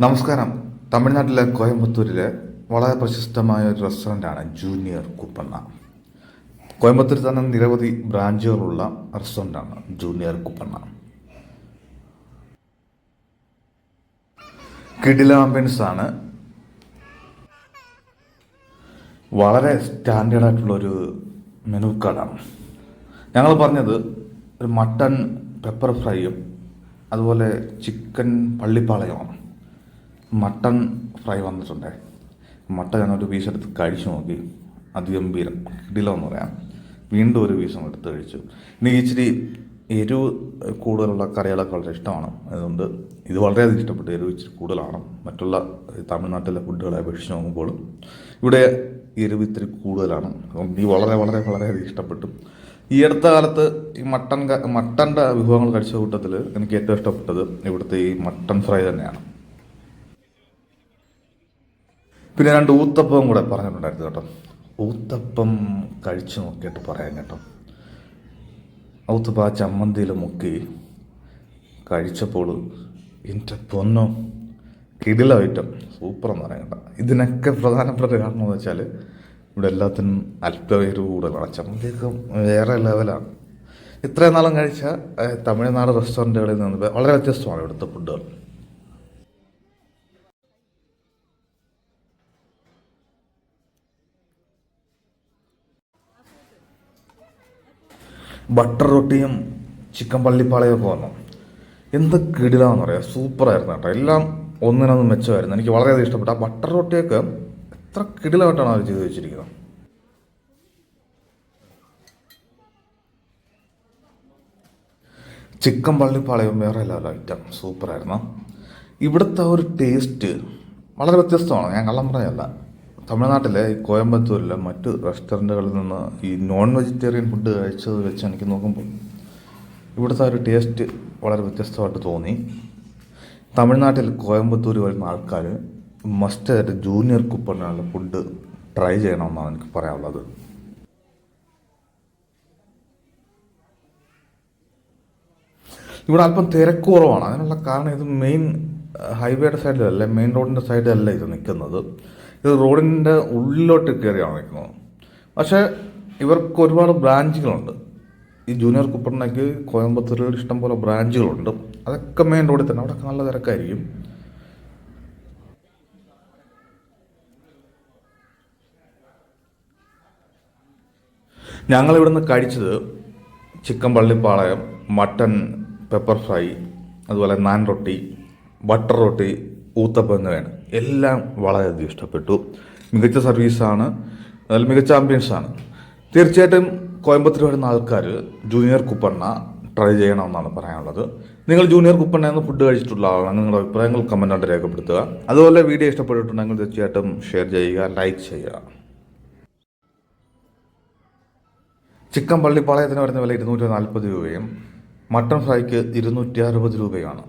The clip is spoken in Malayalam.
നമസ്കാരം. തമിഴ്നാട്ടിലെ കോയമ്പത്തൂരിലെ വളരെ പ്രശസ്തമായ ഒരു റെസ്റ്റോറന്റാണ് ജൂനിയർ കുപ്പണ്ണ. കോയമ്പത്തൂരിൽ തന്നെ നിരവധി ബ്രാഞ്ചുകളുള്ള റെസ്റ്റോറന്റാണ് ജൂനിയർ കുപ്പണ്ണ. കിഡിൽ ആംബിയൻസ് ആണ് വളരെ സ്റ്റാൻഡേർഡ് ആയിട്ടുള്ള ഒരു മെനു കാർഡാണ്. ഞങ്ങൾ പറഞ്ഞത് ഒരു മട്ടൺ പെപ്പർ ഫ്രൈയും അതുപോലെ ചിക്കൻ പള്ളിപ്പാളയമാണ്. മട്ടൺ ഫ്രൈ വന്നിട്ടുണ്ട്. മട്ടൺ ഞാനൊരു പീസ് എടുത്ത് കഴിച്ചു നോക്കി. അതിഗംഭീരം കിടിലെന്ന് പറയാം. വീണ്ടും ഒരു പീസും എടുത്ത് കഴിച്ചു. എനിക്ക് ഇച്ചിരി എരിവ് കൂടുതലുള്ള കറികളൊക്കെ വളരെ ഇഷ്ടമാണ്. അതുകൊണ്ട് ഇത് വളരെയധികം ഇഷ്ടപ്പെട്ടു. എരിവ് ഇച്ചിരി കൂടുതലാണ്. മറ്റുള്ള തമിഴ്നാട്ടിലെ ഫുഡുകളെ അപേക്ഷിച്ച് നോക്കുമ്പോൾ ഇവിടെ എരിവ് ഇത്തിരി കൂടുതലാണ്. അതുകൊണ്ട് ഈ വളരെ വളരെ വളരെയധികം ഇഷ്ടപ്പെട്ടു. ഈ അടുത്ത കാലത്ത് ഈ മട്ടൻ ക- മട്ടന്റെ വിഭവങ്ങൾ കഴിച്ച കൂട്ടത്തിൽ എനിക്ക് ഏറ്റവും ഇഷ്ടപ്പെട്ടത് ഇവിടുത്തെ ഈ മട്ടൺ ഫ്രൈ തന്നെയാണ്. പിന്നെ രണ്ട് ഊത്തപ്പവും കൂടെ പറഞ്ഞിട്ടുണ്ടായിരുന്നു കേട്ടോ. ഊത്തപ്പം കഴിച്ചു നോക്കിയിട്ട് പറയാം കേട്ടോ. ഊത്തപ്പം ആ ചമ്മന്തിയിൽ മുക്കി കഴിച്ചപ്പോൾ എന്റെ പൊന്നോ കിടില ഐറ്റം. സൂപ്പർ എന്ന് പറയാം കേട്ടോ. ഇതിനൊക്കെ പ്രധാനപ്പെട്ട കാരണം എന്ന് വെച്ചാൽ ഇവിടെ എല്ലാത്തിനും അല്പവേര് കൂടുതലാണ് ചമ്മന്തിയൊക്കെ വേറെ ലെവലാണ്. ഇത്രയും നാളും കഴിച്ച തമിഴ്നാട് റെസ്റ്റോറന്റുകളിൽ നിന്ന് വളരെ വ്യത്യസ്തമാണ് ഇവിടുത്തെ ഫുഡുകൾ. ബട്ടർ റൊട്ടിയും ചിക്കൻ പള്ളിപ്പാളയും ഒക്കെ വന്നു. എന്ത് കിടിലാന്ന് പറയാം സൂപ്പറായിരുന്നു കേട്ടോ. എല്ലാം ഒന്നിനൊന്നും മെച്ചമായിരുന്നു. എനിക്ക് വളരെയധികം ഇഷ്ടപ്പെട്ടു. ആ ബട്ടർ റൊട്ടിയൊക്കെ എത്ര കിടിലായിട്ടാണ് അവർ ചെയ്ത് വെച്ചിരിക്കുന്നത്. ചിക്കൻ പള്ളിപ്പാളയും വേറെ എല്ലാവരും ഐറ്റം സൂപ്പറായിരുന്നു. ഇവിടുത്തെ ഒരു ടേസ്റ്റ് വളരെ വ്യത്യസ്തമാണ്. ഞാൻ കള്ളം പറഞ്ഞല്ല തമിഴ്നാട്ടിലെ കോയമ്പത്തൂരിലെ മറ്റ് റെസ്റ്റോറന്റുകളിൽ നിന്ന് ഈ നോൺ വെജിറ്റേറിയൻ ഫുഡ് കഴിച്ചത് വെച്ച് എനിക്ക് നോക്കുമ്പോൾ ഇവിടുത്തെ ഒരു ടേസ്റ്റ് വളരെ വ്യത്യസ്തമായിട്ട് തോന്നി. തമിഴ്നാട്ടിൽ കോയമ്പത്തൂർ വരുന്ന ആൾക്കാർ മസ്റ്റായിട്ട് ജൂനിയർ കുപ്പറിനുള്ള ഫുഡ് ട്രൈ ചെയ്യണമെന്നാണ് എനിക്ക് പറയാനുള്ളത്. ഇവിടെ അല്പം തിരക്ക് കുറവാണ്. അതിനുള്ള കാരണം ഇത് മെയിൻ ഹൈവേയുടെ സൈഡിലല്ല മെയിൻ റോഡിന്റെ സൈഡിലല്ല ഇത് നിൽക്കുന്നത്. ഇത് റോഡിന്റെ ഉള്ളിലോട്ട് കയറിയാണ് നിൽക്കുന്നത്. പക്ഷേ ഇവർക്ക് ഒരുപാട് ബ്രാഞ്ചുകളുണ്ട്. ഈ ജൂനിയർ കുപ്പറിനേക്ക് കോയമ്പത്തൂരിൽ ഇഷ്ടം ഇഷ്ടംപോലെ ബ്രാഞ്ചുകളുണ്ട്. അതൊക്കെ മെയിൻ റോഡിൽ തന്നെ. അവിടെ നല്ല തിരക്കായിരിക്കും. ഞങ്ങൾ ഇവിടുന്ന് കഴിച്ചത് chicken Pallipalayam mutton pepper fry അതുപോലെ നാൻ റൊട്ടി ബട്ടർ റൊട്ടി ഊത്തപ്പം വേണം. എല്ലാം വളരെയധികം ഇഷ്ടപ്പെട്ടു. മികച്ച സർവീസാണ്. അതിൽ മികച്ച ആംബിയൻസാണ്. തീർച്ചയായിട്ടും കോയമ്പത്തൂർ വരുന്ന ആൾക്കാർ ജൂനിയർ കുപ്പണ്ണ ട്രൈ ചെയ്യണമെന്നാണ് പറയാനുള്ളത്. നിങ്ങൾ ജൂനിയർ കുപ്പണ്ണ എന്ന് ഫുഡ് കഴിച്ചിട്ടുള്ള ആളാണ്. നിങ്ങളുടെ അഭിപ്രായങ്ങൾ കമന്റായിട്ട് രേഖപ്പെടുത്തുക. അതുപോലെ വീഡിയോ ഇഷ്ടപ്പെട്ടിട്ടുണ്ടെങ്കിൽ തീർച്ചയായിട്ടും ഷെയർ ചെയ്യുക ലൈക്ക് ചെയ്യുക. ചിക്കൻ പള്ളിപ്പാളയത്തിന് വരുന്ന വില ഇരുന്നൂറ്റി നാൽപ്പത് രൂപയും മട്ടൺ ഫ്രൈക്ക് ഇരുന്നൂറ്റി അറുപത് രൂപയാണ്